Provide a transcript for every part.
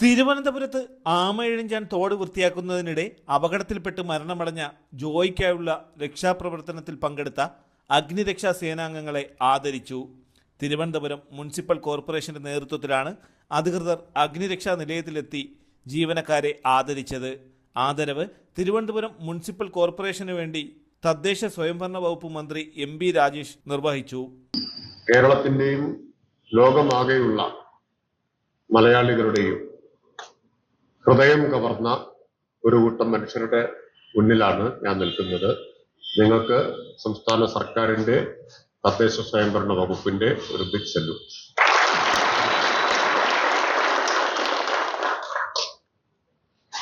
തിരുവനന്തപുരത്ത് ആമയിഴിഞ്ചാൻ തോട് വൃത്തിയാക്കുന്നതിനിടെ അപകടത്തിൽപ്പെട്ട് മരണമടഞ്ഞ ജോയ്ക്കായുള്ള രക്ഷാപ്രവർത്തനത്തിൽ പങ്കെടുത്ത അഗ്നിരക്ഷാ സേനാംഗങ്ങളെ ആദരിച്ചു. തിരുവനന്തപുരം മുനിസിപ്പൽ കോർപ്പറേഷന്റെ നേതൃത്വത്തിലാണ് അധികൃതർ അഗ്നിരക്ഷാ നിലയത്തിലെത്തി ജീവനക്കാരെ ആദരിച്ചത്. ആദരവ് തിരുവനന്തപുരം മുനിസിപ്പൽ കോർപ്പറേഷന് വേണ്ടി തദ്ദേശ സ്വയംഭരണ വകുപ്പ് മന്ത്രി എം ബി രാജേഷ് നിർവഹിച്ചു. കേരളത്തിന്റെയും ലോകമാകെയുള്ള മലയാളികളുടെയും ഹൃദയം കവർന്ന ഒരു കൂട്ടം മനുഷ്യരുടെ മുന്നിലാണ് ഞാൻ നിൽക്കുന്നത്. നിങ്ങൾക്ക് സംസ്ഥാന സർക്കാരിന്റെ തദ്ദേശ സ്വയംഭരണ വകുപ്പിന്റെ ഒരു ബിഗ് സല്യൂട്ട്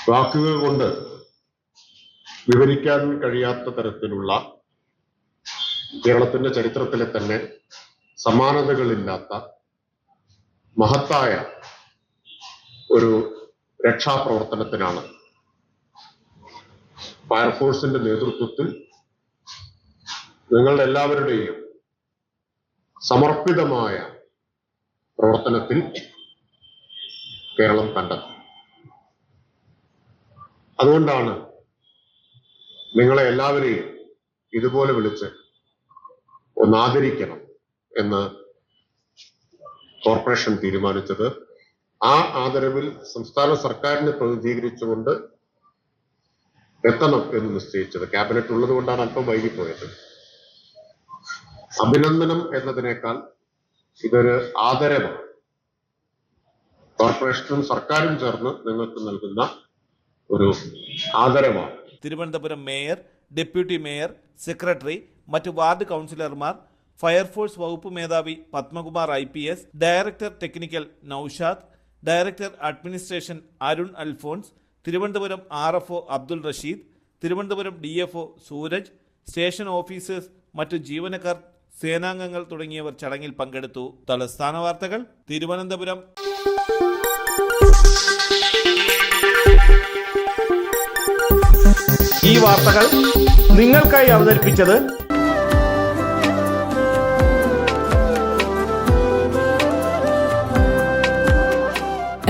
വാക്കുകൾ കൊണ്ട് വിവരിക്കാൻ കഴിയാത്ത തരത്തിലുള്ള കേരളത്തിന്റെ ചരിത്രത്തിലെ തന്നെ സമാനതകളില്ലാത്ത മഹത്തായ ഒരു രക്ഷാപ്രവർത്തനത്തിനാണ്. ഫയർഫോഴ്സിന്റെ നേതൃത്വത്തിൽ നിങ്ങളുടെ എല്ലാവരുടെയും സമർപ്പിതമായ പ്രവർത്തനത്തിൽ കേരളം കണ്ടത് അതുകൊണ്ടാണ് നിങ്ങളെ എല്ലാവരെയും ഇതുപോലെ വിളിച്ച് ഒന്ന് ആദരിക്കണം എന്ന് കോർപ്പറേഷൻ തീരുമാനിച്ചത്. ആ ആദരവിൽ സംസ്ഥാന സർക്കാരിനെ പ്രതിനിധീകരിച്ചുകൊണ്ട് എത്തണം എന്ന് നിശ്ചയിച്ചത്. ക്യാബിനറ്റ് ഉള്ളത് കൊണ്ടാണ് അല്പം വൈകിപ്പോയത്. അഭിനന്ദനം എന്നതിനേക്കാൾ ഇതൊരു ആദരവാണ്. കോർപ്പറേഷനും സർക്കാരും ചേർന്ന് നിങ്ങൾക്ക് നൽകുന്ന ഒരു ആദരവാണ്. Thiruvananthapuram mayor deputy mayor secretary മറ്റ് വാർഡ് കൗൺസിലർമാർ ഫയർഫോഴ്സ് വകുപ്പ് മേധാവി Padmakumar I director technical Naushad director administration Arun Alphonse Thiruvananthapuram R F O Abdul Rasheed Thiruvananthapuram D F O Suraj station officers മറ്റു ജീവനക്കാർ സേനാംഗങ്ങൾ തുടങ്ങിയവർ ചടങ്ങിൽ പങ്കെടുത്തു. തലസ്ഥാന വാർത്തകൾ തിരുവനന്തപുരം. ഈ വാർത്തകൾ നിങ്ങൾക്കായി അവതരിപ്പിച്ചത്